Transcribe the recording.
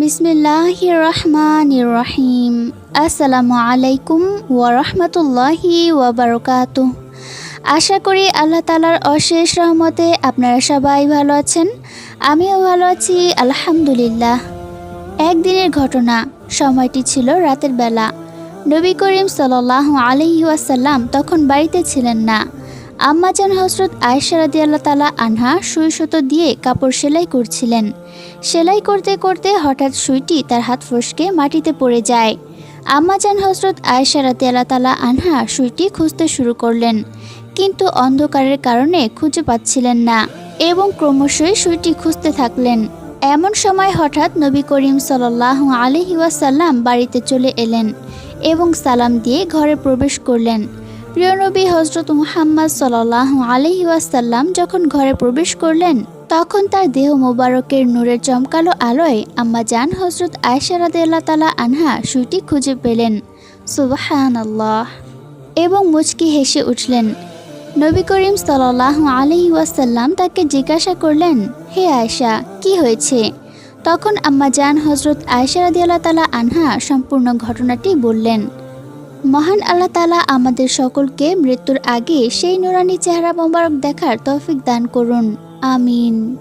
বিসমিল্লাহ রহমান রহিম আসসালামু আলাইকুম ওয়ারহমতুল্লাহি ওয়াবারকাত আশা করি আল্লাহ তালার অশেষ রহমতে আপনারা সবাই ভালো আছেন। আমিও ভালো আছি, আলহামদুলিল্লাহ। একদিনের ঘটনা, সময়টি ছিল রাতের বেলা। নবী করিম সাল্লাহ আলহি ওয়াসাল্লাম তখন বাড়িতে ছিলেন না। আম্মাজান হজরত আয়সা রাদি আল্লাহ তালা আনহা সুই সুতো দিয়ে কাপড় সেলাই করছিলেন। সেলাই করতে করতে হঠাৎ সুইটি তার হাত ফসকে মাটিতে পড়ে যায়। আম্মাজান হজরত আয়সা রাদি আল্লাহ তালা আনহা সুইটি খুঁজতে শুরু করলেন, কিন্তু অন্ধকারের কারণে খুঁজে পাচ্ছিলেন না এবং ক্রমশই সুইটি খুঁজতে থাকলেন। এমন সময় হঠাৎ নবী করিম সাল্লাহ আলহি ওয়াসাল্লাম বাড়িতে চলে এলেন এবং সালাম দিয়ে ঘরে প্রবেশ করলেন। প্রিয় নবী হজরত মুহাম্মদ সাল্লাহ আলহি ওয়াসাল্লাম যখন ঘরে প্রবেশ করলেন, তখন তার দেহ মোবারকের নূরের চমকালো আলোয় আম্মা জান হজরত আয়সা রাদিয়াল্লাহু তালা আনহা সুইটি খুঁজে পেলেন। সুবাহান আল্লাহ এবং মুচকি হেসে উঠলেন। নবী করিম সাল্লাহ আলহি ওয়াসাল্লাম তাকে জিজ্ঞাসা করলেন, হে আয়সা কি হয়েছে? তখন আম্মা জান হজরত আয়সা রাদিয়াল্লাহ তালা আনহা সম্পূর্ণ ঘটনাটি বললেন। মহান আল্লাহ তালা আমাদের সকলকে মৃত্যুর আগে সেই নুরানি চেহারা মোবারক দেখার তৌফিক দান করুন। আমিন।